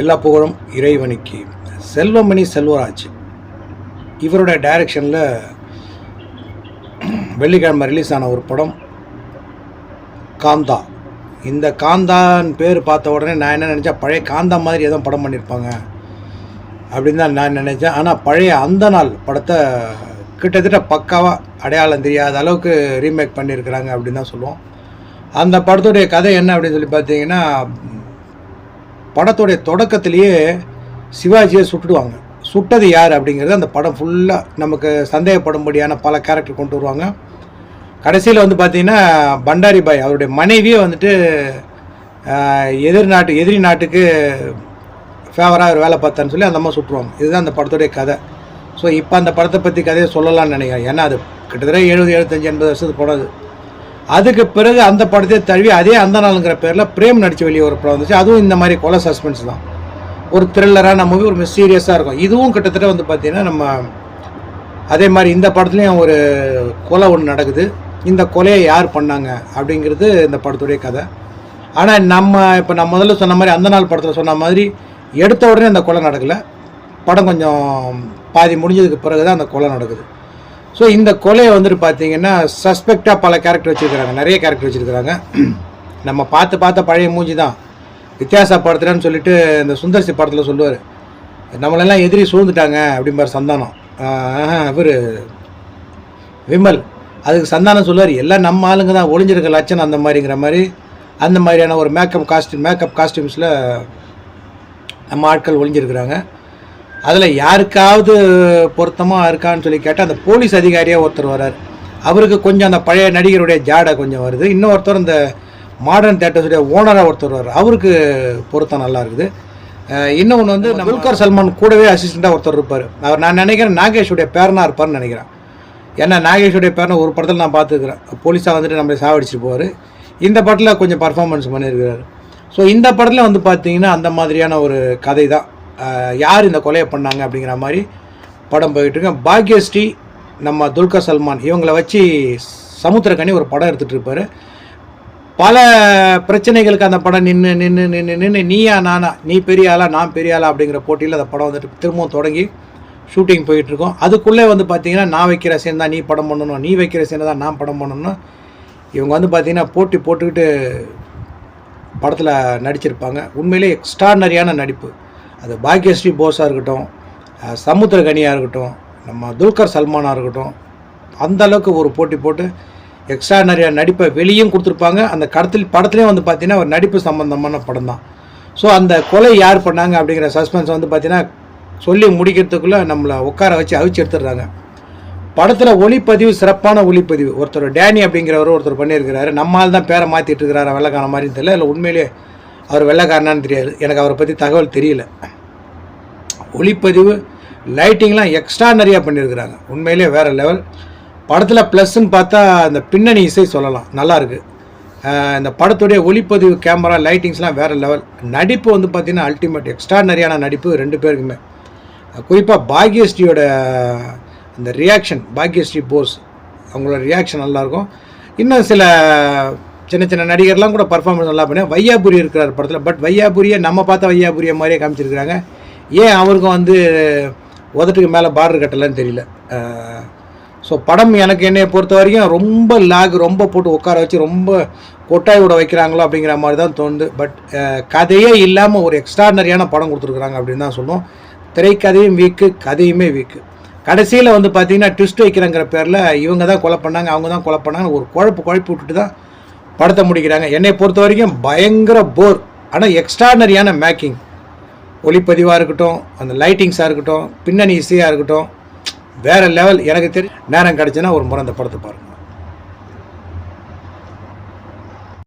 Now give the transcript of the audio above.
எல்லா புகழும் இறைவனுக்கு. செல்வமணி செல்வராஜ். இவருடைய டைரக்ஷனில் வெள்ளிக்கிழமை ரிலீஸ் ஆன ஒரு படம் காந்தா. இந்த காந்தான் பேர் பார்த்த உடனே நான் என்ன நினச்சேன் பழைய காந்தா மாதிரி ஏதோ படம் பண்ணியிருப்பாங்க அப்படின்னு தான் நான் நினச்சேன். ஆனால் பழைய அந்த நாள் படத்தை கிட்டத்தட்ட பக்காவாக அடையாளம் தெரியாத அளவுக்கு ரீமேக் பண்ணியிருக்கிறாங்க அப்படின்னு தான் சொல்லுவோம். அந்த படத்துடைய கதை என்ன அப்படின்னு சொல்லி பார்த்தீங்கன்னா படத்துடைய தொடக்கத்திலேயே சிவாஜியை சுட்டுடுவாங்க. சுட்டது யார் அப்படிங்கிறது அந்த படம் ஃபுல்லாக நமக்கு சந்தேகப்படும்படியான பல கேரக்டர் கொண்டு வருவாங்க. கடைசியில் வந்து பார்த்திங்கன்னா பண்டாரி பாய் அவருடைய மனைவியே வந்துட்டு எதிர் நாட்டு எதிரி நாட்டுக்கு ஃபேவராக ஒரு வேலை பார்த்தான்னு சொல்லி அந்த அம்மா சுட்டுருவாங்க. இதுதான் அந்த படத்துடைய கதை. ஸோ இப்போ அந்த படத்தை பற்றி கதையை சொல்லலாம்னு நினைக்கிறேன். ஏன்னா அது கிட்டத்தட்ட எழுபது எழுபத்தஞ்சு எண்பது வருஷத்துக்கு படம் அது அதுக்கு பிறகு அந்த படத்தை தழுவி அதே அந்த நாளுங்கிற பேரில் பிரேம் நடித்து வெளியே ஒரு படம் வந்துச்சு. அதுவும் இந்த மாதிரி கொலை சஸ்பென்ஸ் தான். ஒரு த்ரில்லரான மூவி ஒரு மிஸ்டீரியஸாக இருக்கும். இதுவும் கிட்டத்தட்ட வந்து பார்த்தீங்கன்னா நம்ம அதே மாதிரி இந்த படத்துலையும் ஒரு கொலை ஒன்று நடக்குது. இந்த கொலையை யார் பண்ணாங்க அப்படிங்கிறது இந்த படத்துடைய கதை. ஆனால் நம்ம இப்போ நான் முதல்ல சொன்ன மாதிரி அந்த நாள் படத்தில் சொன்ன மாதிரி எடுத்த உடனே அந்த கொலை நடக்கலை. படம் கொஞ்சம் பாதி முடிஞ்சதுக்கு பிறகு தான் அந்த கொலை நடக்குது. ஸோ இந்த கொலையை வந்துட்டு பார்த்தீங்கன்னா சஸ்பெக்டாக பல கேரக்டர் வச்சுருக்கிறாங்க. நிறைய கேரக்டர் வச்சுருக்கிறாங்க. நம்ம பார்த்து பார்த்த பழைய மூஞ்சி தான். வித்தியாசப்படுத்துறேன்னு சொல்லிட்டு இந்த சுந்தர்சி படத்தில் சொல்லுவார். நம்மளெல்லாம் எதிரி சூழ்ந்துட்டாங்க அப்படிம்பார் சந்தானம். இவர் விமல். அதுக்கு சந்தானம் சொல்லுவார் எல்லாம் நம்ம ஆளுங்க தான். ஒளிஞ்சிருக்க லட்சணம் அந்த மாதிரிங்கிற மாதிரி அந்த மாதிரியான ஒரு மேக்கப் காஸ்டியூம் மேக்கப் காஸ்டியூம்ஸில் நம்ம ஆட்கள் ஒளிஞ்சிருக்கிறாங்க. அதில் யாருக்காவது பொருத்தமாக இருக்கான்னு சொல்லி கேட்டால் அந்த போலீஸ் அதிகாரியாக ஒருத்தர் வரார் அவருக்கு கொஞ்சம் அந்த பழைய நடிகருடைய ஜாடை கொஞ்சம் வருது. இன்னொருத்தர் இந்த மாடர்ன் தேட்டர்ஸுடைய ஓனராக ஒருத்தர் வர்றார். அவருக்கு பொருத்தம் நல்லா இருக்குது. இன்னொன்று வந்து துல்கர் சல்மான் கூடவே அசிஸ்டண்ட்டாக ஒருத்தர் இருப்பார். அவர் நான் நினைக்கிறேன் நாகேஷுடைய பேரனாக இருப்பார்னு நினைக்கிறேன். ஏன்னா நாகேஷுடைய பேரனை ஒரு படத்தில் நான் பார்த்துக்கிறேன் போலீஸாக வந்துட்டு நம்மளை சாவடிச்சிட்டு போவார். இந்த படத்தில் கொஞ்சம் பர்ஃபார்மன்ஸ் பண்ணியிருக்கிறாரு. ஸோ இந்த படத்தில் வந்து பார்த்தீங்கன்னா அந்த மாதிரியான ஒரு கதை தான் யார் இந்த கொலையை பண்ணாங்க அப்படிங்கிற மாதிரி படம் போயிட்டு இருக்கு. பாக்யஸ்ரீ நம்ம துல்கர் சல்மான் இவங்களை வச்சு சமுத்திரக்கனி ஒரு படம் எடுத்துகிட்டு இருப்பார். பல பிரச்சனைகளுக்கு அந்த படம் நின்று நின்று நின்று நின்று நீயா நானா நீ பெரிய ஆளா நான் பெரிய ஆளா அப்படிங்கிற போட்டியில் அந்த படம் வந்துட்டு திரும்பவும் தொடங்கி ஷூட்டிங் போயிட்டுருக்கோம் அதுக்குள்ளே வந்து பார்த்தீங்கன்னா நான் வைக்கிற சீன் தான் நீ படம் பண்ணணும் நீ வைக்கிற சீனை தான் நான் படம் பண்ணணும் இவங்க வந்து பார்த்தீங்கன்னா போட்டி போட்டுக்கிட்டு படத்தில் நடிச்சிருப்பாங்க. உண்மையிலே எக்ஸ்ட்ரானரியான நடிப்பு. அது பாக்யஸ்ரீ போஸாக இருக்கட்டும் சமுத்திரகனியாக இருக்கட்டும் நம்ம துல்கர் சல்மானாக இருக்கட்டும் அந்த அளவுக்கு ஒரு போட்டி போட்டு எக்ஸ்ட்ரானரியான நடிப்பை வெளியும் கொடுத்துருப்பாங்க. அந்த கடத்தில் படத்துலேயும் வந்து பார்த்தீங்கன்னா ஒரு நடிப்பு சம்மந்தமான படம் தான். ஸோ அந்த கொலை யார் பண்ணாங்க அப்படிங்கிற சஸ்பென்ஸ் வந்து பார்த்தீங்கன்னா சொல்லி முடிக்கிறதுக்குள்ளே நம்மளை உட்கார வச்சு அவிச்சு எடுத்துடுறாங்க. படத்தில் ஒளிப்பதிவு சிறப்பான ஒளிப்பதிவு. ஒருத்தர் டேனி அப்படிங்கிறவர் ஒருத்தர் பண்ணியிருக்கிறாரு. நம்மால் தான் பேரை மாற்றிட்டு இருக்கிறாரு வெள்ளக்கான மாதிரி தெரியல. இல்லை உண்மையிலே அவர் வெள்ளைக்காரனான்னு தெரியாது. எனக்கு அவரை பற்றி தகவல் தெரியல. ஒளிப்பதிவு லைட்டிங்லாம் நிறையா பண்ணியிருக்கிறாங்க. உண்மையிலே வேறு லெவல் படத்தில் ப்ளஸ்ன்னு பார்த்தா அந்த பின்னணி இசை சொல்லலாம். நல்லாயிருக்கு இந்த படத்துடைய ஒளிப்பதிவு கேமரா லைட்டிங்ஸ்லாம் வேறு லெவல் நடிப்பு வந்து பார்த்திங்கன்னா அல்டிமேட் எக்ஸ்ட்ராடனரியான நடிப்பு ரெண்டு பேருக்குமே. குறிப்பாக பாக்யஸ்ரீயோட அந்த ரியாக்ஷன் பாக்யஸ்ரீ போஸ் அவங்களோட ரியாக்ஷன் நல்லாயிருக்கும் இன்னும் சில சின்ன சின்ன நடிகர்லாம் கூட பர்ஃபார்மன்ஸ் நல்லா பண்ணி வையாபுரி இருக்கிறார் படத்தில். பட் வையாபுரியை நம்ம பார்த்த வையாபுரியை மாதிரியே காமிச்சிருக்கிறாங்க. ஏன் அவருக்கும் வந்து உதட்டுக்கு மேலே பார்டர் கட்டலைன்னு தெரியல. ஸோ படம் எனக்கு என்னை பொறுத்த வரைக்கும் ரொம்ப லாக் ரொம்ப போட்டு உட்கார வச்சு ரொம்ப கொட்டாய் விட வைக்கிறாங்களோ அப்படிங்கிற மாதிரி தான் தோணுது. பட் கதையே இல்லாமல் ஒரு எக்ஸ்ட்ராடனரியான படம் கொடுத்துருக்குறாங்க அப்படின்னு தான் சொல்லுவோம் திரைக்கதையும் வீக்கு கதையுமே வீக்கு கடைசியில் வந்து பார்த்தீங்கன்னா ட்விஸ்ட் வைக்கிறங்கிற பேரில் இவங்க தான் கொலை பண்ணாங்க அவங்க தான் கொலை பண்ணாங்க ஒரு குழப்பு குழப்பி விட்டுட்டு தான் படத்தை முடிக்கிறாங்க. என்னை பொறுத்த வரைக்கும் பயங்கர போர் ஆனால் எக்ஸ்ட்ராடனரியான மேக்கிங் ஒளிப்பதிவாக இருக்கட்டும் அந்த லைட்டிங்ஸாக இருக்கட்டும் பின்னணி இசையாக இருக்கட்டும் வேறு லெவல் எனக்கு தெரியும் நேரம் கிடச்சுன்னா ஒரு முறை அந்த படத்தை பாருங்கள்